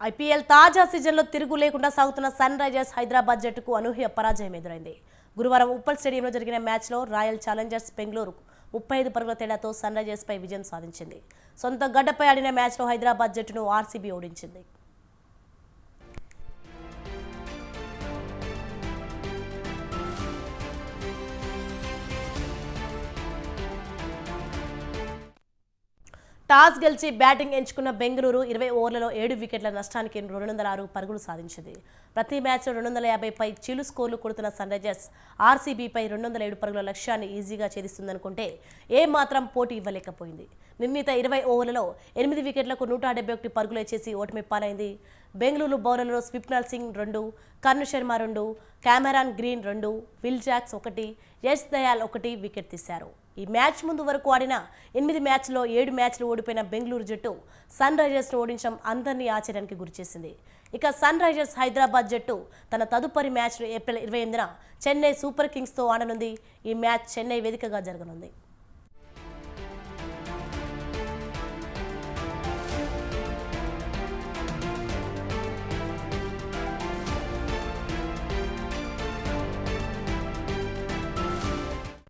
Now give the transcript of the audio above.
IPL తాజా సీజన్లో తిరుగు లేకుండా సాగుతున్న సన్ రైజర్స్ హైదరాబాద్ జట్టుకు అనూహ్య పరాజయం ఎదురైంది. గురువారం ఉప్పల్ స్టేడియంలో జరిగిన మ్యాచ్లో రాయల్ ఛాలెంజర్స్ బెంగళూరు ముప్పై ఐదు పరుగుల తేడాతో సన్ రైజర్స్పై విజయం సాధించింది. సొంత గడ్డపై ఆడిన మ్యాచ్లో హైదరాబాద్ జట్టును ఆర్సీబీ ఓడించింది. టాస్ గెలిచి బ్యాటింగ్ ఎంచుకున్న బెంగళూరు ఇరవై ఓవర్లలో ఏడు వికెట్ల నష్టానికి రెండు వందల ఆరు పరుగులు సాధించింది. ప్రతి మ్యాచ్లో రెండు వందల యాభైపై చీలు స్కోర్లు కొడుతున్న సన్ రైజర్స్ ఆర్సీబీపై రెండు వందల ఏడు పరుగుల లక్ష్యాన్ని ఈజీగా ఛేదిస్తుందనుకుంటే ఏ మాత్రం పోటీ ఇవ్వలేకపోయింది. నిర్ణీత ఇరవై ఓవర్లలో ఎనిమిది వికెట్లకు నూట డెబ్బై ఒకటి పరుగులు చేసి ఓటమి పాలైంది. బెంగళూరు బౌలర్లో స్విప్నాల్ సింగ్ రెండు కర్ణ శర్మ రెండు కెమెరాన్ గ్రీన్ రెండు విల్ జాక్స్ ఒకటి యశ్ దయాల్ ఒకటి వికెట్ తీశారు. ఈ మ్యాచ్ ముందు వరకు ఆడిన ఎనిమిది మ్యాచ్లో ఏడు మ్యాచ్లు ఓడిపోయిన బెంగళూరు జట్టు సన్ రైజర్స్ను ఓడించడం అందరినీ ఆశ్చర్యానికి గురిచేసింది. ఇక సన్ రైజర్స్ హైదరాబాద్ జట్టు తన తదుపరి మ్యాచ్ను ఏప్రిల్ ఇరవై ఎనిమిదిన చెన్నై సూపర్ కింగ్స్తో ఆడనుంది. ఈ మ్యాచ్ చెన్నై వేదికగా జరగనుంది.